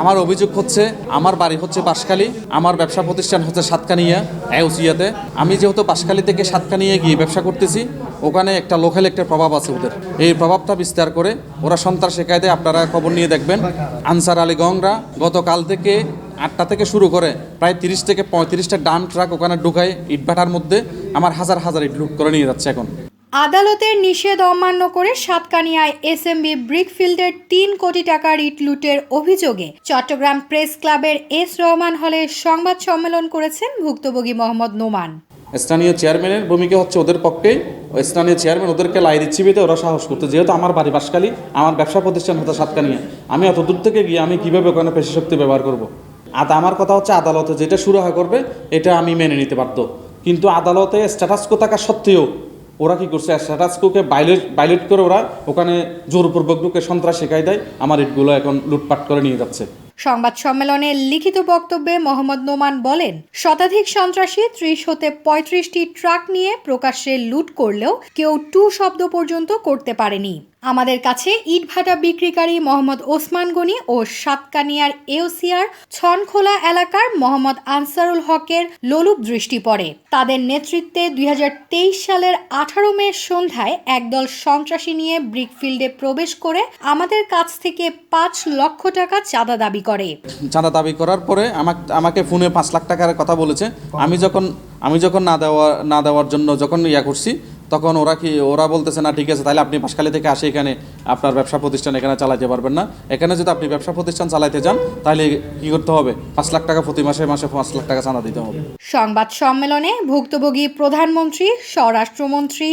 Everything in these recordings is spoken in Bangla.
আমার অভিযোগ হচ্ছে, আমার বাড়ি হচ্ছে বাঁশখালী আমার ব্যবসা প্রতিষ্ঠান হচ্ছে সাতকানিয়া, এউসিয়াতে। আমি যেহেতু বাঁশখালী থেকে সাতকানিয়া গিয়ে ব্যবসা করতেছি, ওখানে একটা লোকাল একটা প্রভাব আছে ওদের। এই প্রভাবটা বিস্তার করে ওরা সন্ত্রাস শেখায় আপনারা খবর নিয়ে দেখবেন। আনসার আলী গংরা গতকাল থেকে আটটা থেকে শুরু করে প্রায় তিরিশ থেকে পঁয়ত্রিশটা ডান ট্রাক ওখানে ঢুকায় ইটভাটার মধ্যে, আমার হাজার হাজার ইট লুট করে নিয়ে যাচ্ছে এখন। আদালতের নিষেধ অমান্য করে সাতকানিয়ায় এস এসএমবি ব্রিকফিল্ডের তিন কোটি টাকার ইট লুটের অভিযোগে চট্টগ্রাম প্রেস ক্লাবের এস রহমান হলে সংবাদ সম্মেলন করেছেন ভুক্তভোগী মোহাম্মদ নোমান। স্থানীয় চেয়ারম্যানের ভূমিকা হচ্ছে ওদের পক্ষে স্থানীয় চেয়ারম্যান ওদেরকে লাই দিচ্ছি বেতে ওরা সাহস করতে। যেহেতু আমার বাড়ি বাসকালী আমার ব্যবসা প্রতিষ্ঠান হতো সাতকানিয়া। আমি অত দূর থেকে গিয়ে আমি কীভাবে ওখানে পেশি শক্তি ব্যবহার করব? আর আমার কথা হচ্ছে আদালতে যেটা সুরাহা করবে, এটা আমি মেনে নিতে পারতো কিন্তু আদালতে স্ট্যাটাসকো থাকা সত্ত্বেও ওরা কি করছে? স্ট্যাটাসকোকে বাইলেট বাইলেট করে ওরা ওখানে জোরপূর্বক ঢুকে সন্ত্রাস শেখাই দেয়। আমার ইটগুলো এখন লুটপাট করে নিয়ে যাচ্ছে। সংবাদ সম্মেলনে লিখিত বক্তব্যে মোহাম্মদ নোমান বলেন, শতাধিক সন্ত্রাসী ত্রিশ হতে পঁয়ত্রিশটি ট্রাক নিয়ে প্রকাশ্যে লুট করলেও কেউ টু শব্দ পর্যন্ত করতে পারেনি। আমাদের কাছে ইটভাটা বিক্রিকারী মোহাম্মদ ওসমান গনি ও সাতকানিয়ার এওসিয়ার ছনখোলা এলাকার মোহাম্মদ আনসারুল হকের লোলুপ দৃষ্টি পড়ে। তাদের নেতৃত্বে দুই হাজার তেইশ সালের আঠারো মে সন্ধ্যায় একদল সন্ত্রাসী নিয়ে ব্রিকফিল্ডে প্রবেশ করে আমাদের কাছ থেকে পাঁচ লক্ষ টাকা চাঁদা দাবি করে। চাঁদা দাবি করার পরে আমাকে আমাকে ফোনে পাঁচ লাখ টাকার কথা বলেছে। আমি যখন আমি যখন না দেওয়া না দেওয়ার জন্য যখন ইয়া করছি তখন ওরা কি ওরা বলতেছে না ঠিক আছে তাহলে আপনি বাসখালী থেকে আসে এখানে আপনার ব্যবসা প্রতিষ্ঠান এখানে চালাতে পারবেন না। এখানে যদি আপনি ব্যবসা প্রতিষ্ঠান চালাতে যান তাহলে কি করতে হবে? পাঁচ লাখ টাকা প্রতি মাসে মাসে পাঁচ লাখ টাকা চাঁদা দিতে হবে। সংবাদ সম্মেলনে ভুক্তভোগী প্রধানমন্ত্রী স্বরাষ্ট্রমন্ত্রী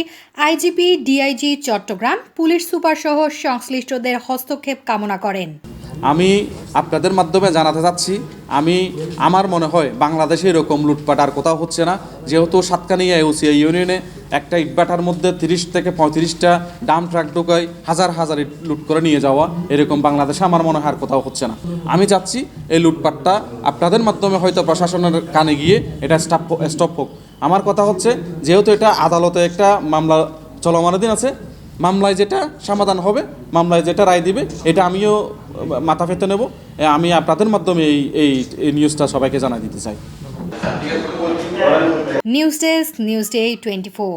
IGP DIG Chattogram police super সহ সংশ্লিষ্টদের হস্তক্ষেপ কামনা করেন। আমি আপনাদের মাধ্যমে জানাতে চাচ্ছি, আমি, আমার মনে হয় বাংলাদেশে এরকম লুটপাট আর কোথাও হচ্ছে না। যেহেতু সাতকানিয়া ইউসিয়া ইউনিয়নে একটা ইটবাটার মধ্যে তিরিশ থেকে পঁয়ত্রিশটা ডাম ট্রাক ঢোকায় হাজার হাজার ইট লুট করে নিয়ে যাওয়া, এরকম বাংলাদেশে আমার মনে হয় আর কোথাও হচ্ছে না। আমি চাচ্ছি এই লুটপাটটা আপনাদের মাধ্যমে হয়তো প্রশাসনের কানে গিয়ে এটা স্টপ স্টপ হোক। আমার কথা হচ্ছে, যেহেতু এটা আদালতে একটা মামলা চলমানাধীন আছে, মামলায় যেটা সমাধান হবে, মামলায় যেটা রায় দিবে, এটা আমিও মাথা ফেতে নেব। আমি আপনাদের মাধ্যমে এই এই নিউজটা সবাইকে জানাই দিতে চাই। News desk, news day twenty four.